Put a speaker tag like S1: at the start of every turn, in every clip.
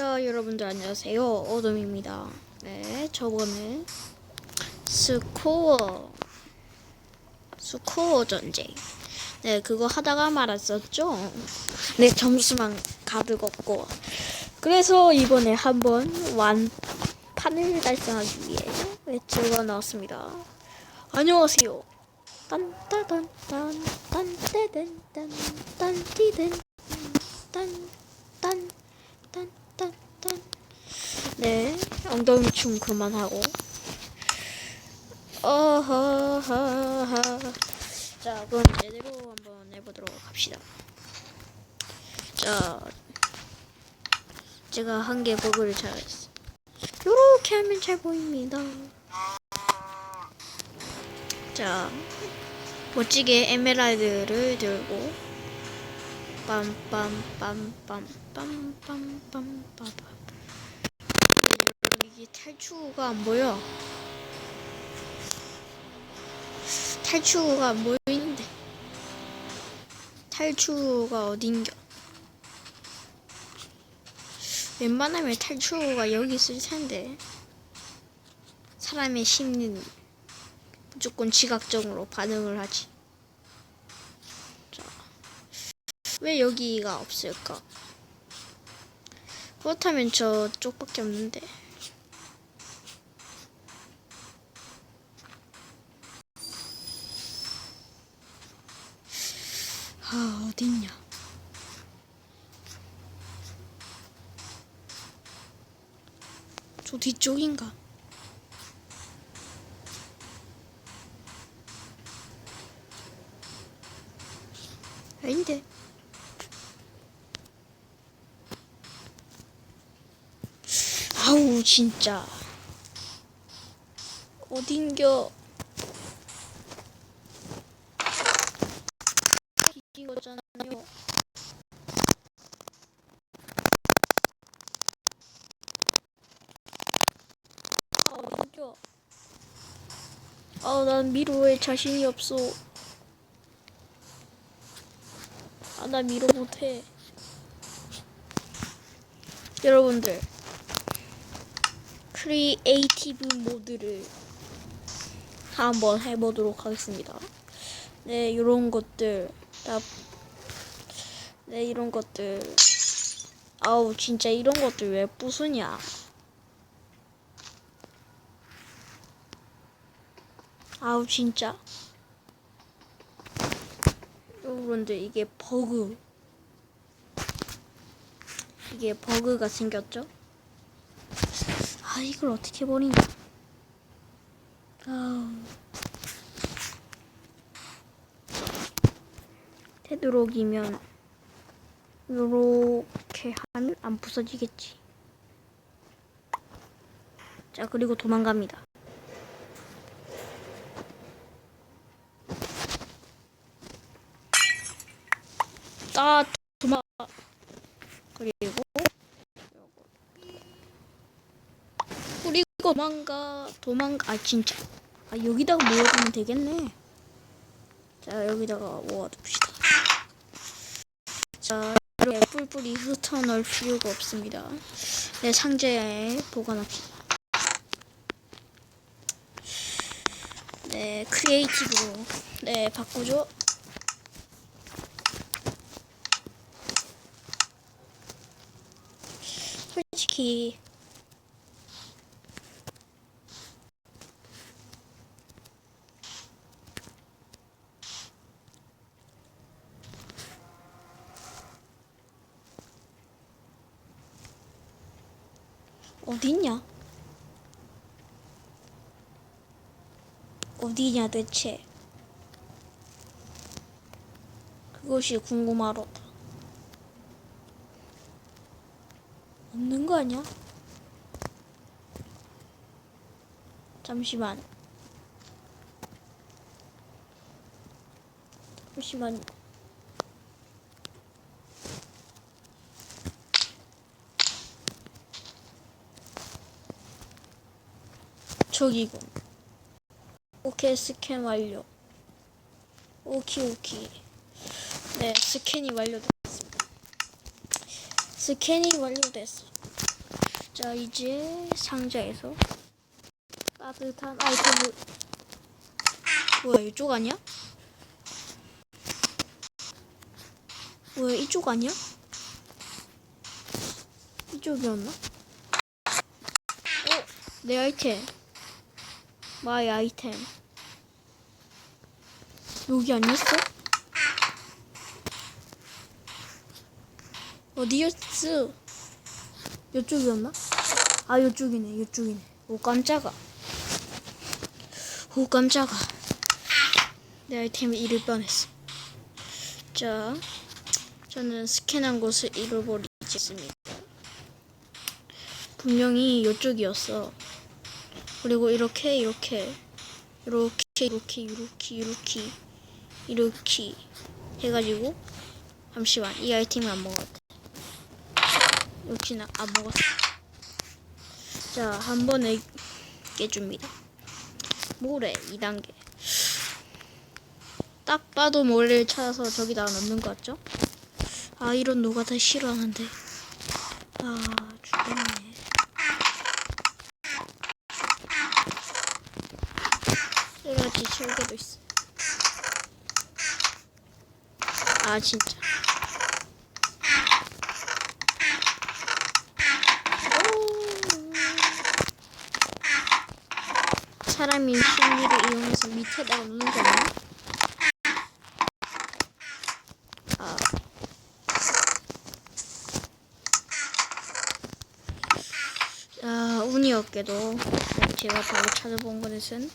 S1: 자, 여러분들 안녕하세요. 어둠입니다. 네, 저번에 스코어 스코어 전쟁. 네, 그거 하다가 말았었죠. 네, 점수만 가득 없고. 그래서 이번에 한번 완판을 달성하기 위해 외치가 나왔습니다. 안녕하세요. 딴따단 딴 딴떼든 딴 딴딴 딴딴딴 네 엉덩이 춤 그만하고. 어허허허. 자 그럼 제대로 한번 해보도록 합시다. 자 제가 한 개 버그를 잘했어 요렇게 하면 잘 보입니다. 자 멋지게 에메랄드를 들고 빰빰빰빰빰빰빰빰 이게 탈출구가 안 보여. 탈출구가 안 보이는데. 탈출구가 어딘겨? 웬만하면 탈출구가 여기 있을 텐데. 사람의 심리는 무조건 지각적으로 반응을 하지. 자, 왜 여기가 없을까? 그렇다면 저쪽밖에 없는데. 아, 어딨냐? 저 뒤쪽인가? 아닌데. 아우 진짜 어딘겨 이거잖아요. 아 어딘겨 아난 미로에 자신이 없어. 아, 나 미로 못해. 여러분들, 크리에이티브 모드를 한번 해보도록 하겠습니다. 네, 이런 것들, 다, 네, 이런 것들. 아우, 진짜 이런 것들 왜 부수냐. 아우, 진짜. 여러분들 이게 버그 이게 버그가 생겼죠? 아 이걸 어떻게 버리냐. 아 되도록이면 요렇게 하면 안 부서지겠지. 자 그리고 도망갑니다. 아 도망 그리고 요거. 그리고 도망가 도망가. 아 진짜. 아 여기다가 모아두면 되겠네. 자 여기다가 모아둡시다. 자 이렇게 뿔뿔이 흩어놓을 필요가 없습니다. 내 상자에 보관합시다. 네 크리에이티브로. 네 바꾸죠. 솔직히 어딨냐? 어디냐 대체? 그것이 궁금하로다. 없는 거 아니야? 잠시만. 잠시만. 저기군. 오케이 스캔 완료. 오키 오키. 네 스캔이 완료됐습니다. 스캔이 완료됐어. 자 이제 상자에서 따뜻한 아이템을 뭐야 이쪽 아니야? 뭐야 이쪽 아니야? 이쪽이었나? 어? 내 아이템 마이 아이템. 여기 아니었어? 어디였어? 이쪽이었나? 아 이쪽이네 이쪽이네. 오 깜짝아. 오 깜짝아. 내 아이템을 잃을 뻔했어. 자 저는 스캔한 곳을 잃어버리겠습니다. 분명히 이쪽이었어 그리고 이렇게 이렇게. 이렇게 이렇게 이렇게 이렇게. 이렇게. 해가지고 잠시만. 이 아이템을 안 먹었대 역시나 안 먹었어. 자 한 번에 깨줍니다. 모래 2단계. 딱 봐도 모래를 찾아서 저기다 넣는 것 같죠? 아 이런 노가다 싫어하는데. 아 죽겠네 철개도 있어 아 진짜 오. 사람이 심리를 이용해서 밑에다가 놓는 거 아니야? 아. 아, 운이 없게도 제가 바로 찾아본 것은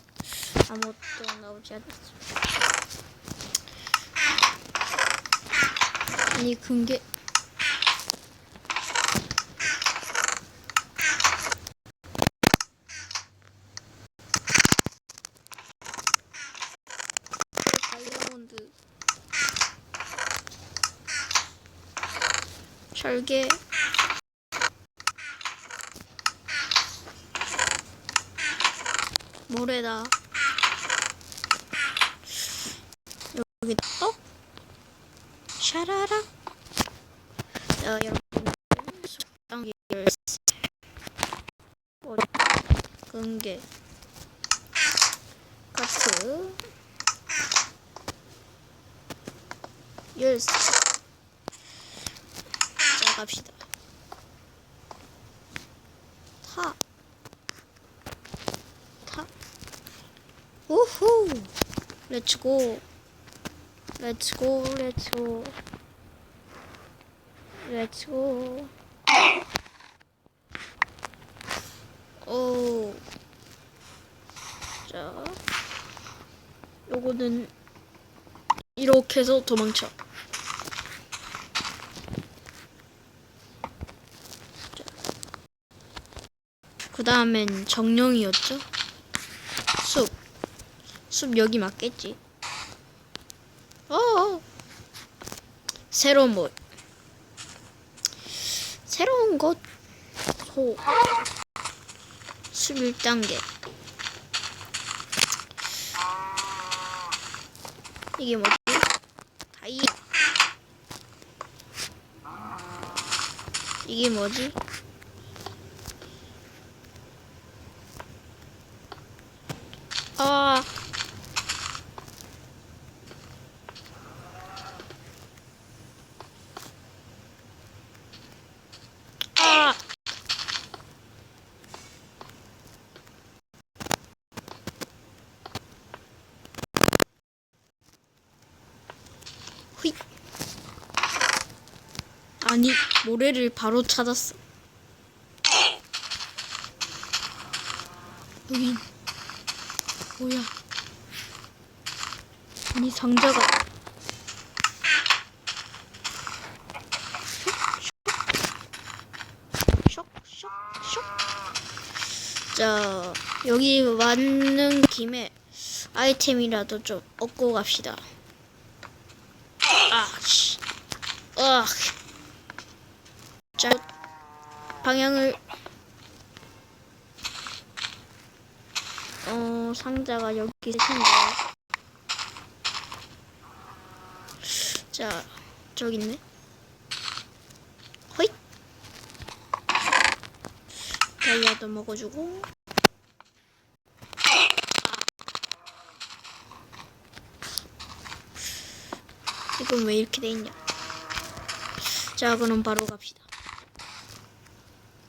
S1: 아무것도 나오지 않았습니다. 아니, 근게 다이아몬드. 절개. 모래다 여기 떡 샤라라. 자 여러분. 숙당 열쇠 어, 금괴 카트. 열쇠. 자 갑시다. 타. 타. 우후. 렛츠고. 렛츠고. 렛츠고. 렛츠고. 오. 자. 요거는 이렇게 해서 도망쳐. 그 다음엔 정령이었죠? 숲. 숲 여기 맞겠지? 어. 새로운 뭐. 새로운 것. 소. 숲 1단계. 이게 뭐지? 다이아. 이게 뭐지? 아. 아. 휘. 아니, 모래를 바로 찾았어. 여긴 뭐야? 아니 상자가 자 여기 왔는 김에 아이템이라도 좀 얻고 갑시다. 아, 씨, 아, 자 방향을 어 상자가 여기 있을 텐데 자 저기 있네 호잇 다이아도 먹어주고. 이건 왜 이렇게 돼 있냐? 자, 그럼 바로 갑시다.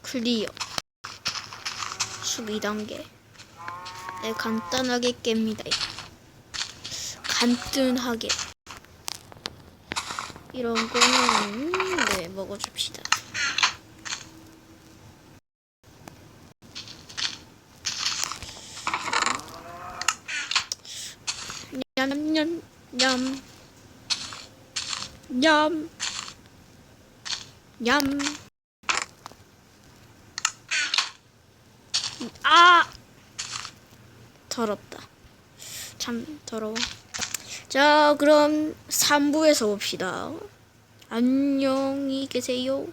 S1: 클리어. 숲 2단계. 네, 간단하게 깹니다. 간단하게. 이런 거는, 네, 먹어줍시다. 냠냠냠 냠. 냠. 냠. 아! 더럽다. 참 더러워. 자, 그럼 3부에서 봅시다. 안녕히 계세요.